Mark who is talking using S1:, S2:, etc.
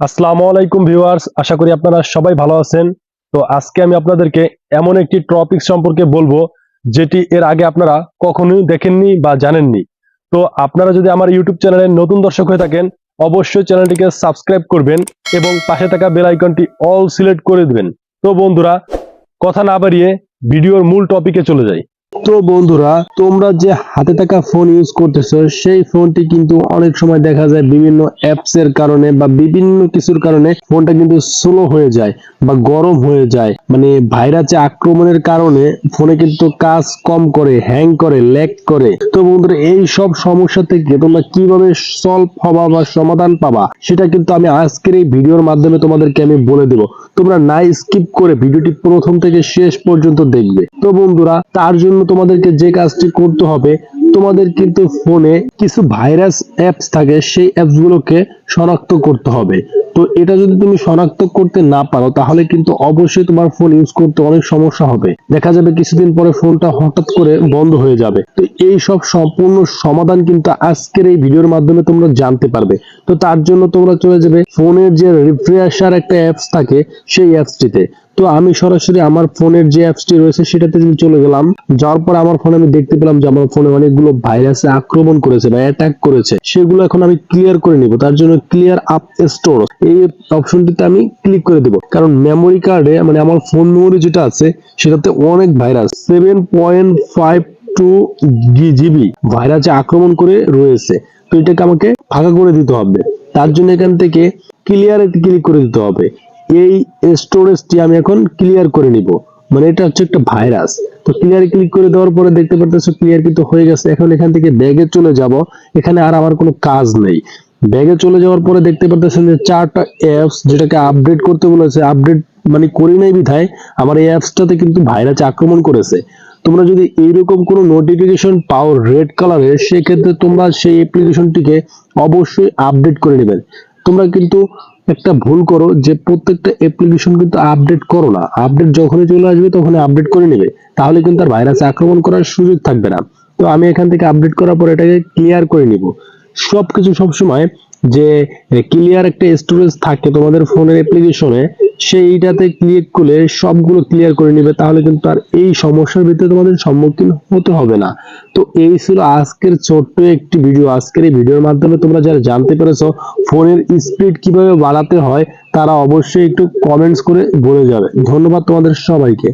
S1: আসসালামু আলাইকুম ভিউয়ার্স, আশা করি আপনারা সবাই ভালো আছেন। তো আজকে আমি আপনাদেরকে এমন একটি টপিক সম্পর্কে বলব, যেটি এর আগে আপনারা কখনোই দেখেননি বা জানেননি। তো আপনারা যদি আমার ইউটিউব চ্যানেলে নতুন দর্শক হয়ে থাকেন, অবশ্যই চ্যানেলটিকে সাবস্ক্রাইব করবেন এবং পাশে থাকা বেল আইকনটি অল সিলেক্ট করে দিবেন। তো বন্ধুরা, কথা না বাড়িয়ে ভিডিওর মূল টপিকে চলে যাই। তো বন্ধুরা, তোমরা যে হাতে থাকা ফোন ইউজ করতেছো, সেই ফোনটি কিন্তু অনেক সময় দেখা যায় বিভিন্ন অ্যাপস এর কারণে বা বিভিন্ন কিছুর কারণে ফোনটা কিন্তু স্লো হয়ে যায় বা গরম হয়ে যায়। মানে ভাইরাসে আক্রমণের কারণে ফোনে কিন্তু কাজ কম করে হ্যাং করে ল্যাগ করে। তো বন্ধুরা, এই সব সমস্যা থেকে তোমরা কীভাবে সলভ হবা বা সমাধান পাবা, সেটা কিন্তু আমি আজকের এই ভিডিওর মাধ্যমে তোমাদেরকে আমি বলে দেব। তোমরা না স্কিপ করে ভিডিওটি প্রথম থেকে শেষ পর্যন্ত দেখবে। তো বন্ধুরা, তার জন্য তোমাদেরকে যে কাজটি করতে হবে, তোমাদের কিন্তু ফোনে কিছু ভাইরাস অ্যাপস থাকে, সেই অ্যাপস গুলোকে শনাক্ত করতে হবে। তো এটা যদি তুমি শনাক্ত করতে না পারো, তাহলে কিন্তু অবশ্যই তোমার ফোন ইউজ করতে অনেক সমস্যা হবে। দেখা যাবে কিছুদিন পরে ফোনটা হঠাৎ করে বন্ধ হয়ে যাবে। তো এই সব সম্পূর্ণ সমাধান কিন্তু আজকের এই ভিডিওর মাধ্যমে তোমরা জানতে পারবে। তো তার জন্য তোমরা চলে যাবে ফোনের যে রিফ্রেশার একটা অ্যাপস থাকে, সেই অ্যাপসটিতে তো আমি সরাসরি আমার ফোনের যে অ্যাপসটি রয়েছে, সেটাতে আমি চলে গেলাম। যাওয়ার পর আমার ফোনে আমি দেখতে পেলাম যে আমার ফোনে অনেকগুলো ভাইরাসে আক্রমণ করেছে বা অ্যাটাক করেছে। সেগুলো এখন আমি ক্লিয়ার করে নিব। তার জন্য ক্লিয়ার আপ স্টোর এই অপশনটিতে আমি ক্লিক করে দেব। কারণ মেমোরি কার্ডে মানে আমার ফোন মেমোরি যেটা আছে, সেটাতে অনেক virus seven point five two GB ভাইরাসে আক্রমণ করে রয়েছে। তো এটাকে আমাকে ফাঁকা করে দিতে হবে। তার জন্য এখান থেকে ক্লিয়ার ক্লিক করে দিতে হবে। এই স্টোরেজটি আমি এখন ক্লিয়ার করে নিব। মানে এটা হচ্ছে একটা ভাইরাস তো ক্লিয়ার ক্লিক করে দেওয়ার পরে দেখতে পারতেছো ক্লিয়ার কিন্তু হয়ে গেছে। এখন এখান থেকে ব্যাগে চলে যাব। এখানে আর আমার কোনো কাজ নেই। ব্যাগে চলে যাওয়ার পরে দেখতে পারতেছেন যে চারটা অ্যাপস যেটাকে আপডেট করতে বলেছে আপডেট মানে করি নাই বিধায় আমার এই অ্যাপসটাতে কিন্তু ভাইরাস আক্রমণ করেছে। তোমরা যদি এইরকম কোনো নোটিফিকেশন পাও রেড কালারের সেক্ষেত্রে তোমরা সেই অ্যাপ্লিকেশনটিকে অবশ্যই আপডেট করে নেবেন। তোমরা কিন্তু একটা ভুল করো যে প্রত্যেকটা অ্যাপ্লিকেশন কিন্তু আপডেট করো না। আপডেট যখনই চলে আসবে তখনই আপডেট করে নেবে। তাহলে কিন্তু আর ভাইরাস আক্রমণ করার সুযোগ থাকবে না। তো আমি এখান থেকে আপডেট করার পর এটাকে ক্লিয়ার করে নিব। সবকিছু সবসময় যে ক্লিয়ার একটা স্টোরেজ থাকে তোমাদের ফোনের অ্যাপ্লিকেশনে সেইটাতে ক্লিক করলে সবগুলো ক্লিয়ার করে নিবে, তাহলে কিন্তু আর এই সমস্যার ভিতরে তোমাদের সম্মুখীন হতে হবে না। তো এই ছিল আজকের ছোট্ট একটি ভিডিও আজকের এই ভিডিওর মাধ্যমে তোমরা যারা জানতে পেরেছ ফোনের স্পিড কীভাবে বাড়াতে হয়, তারা অবশ্যই একটু কমেন্টস করে বলে যাবে। ধন্যবাদ তোমাদের সবাইকে।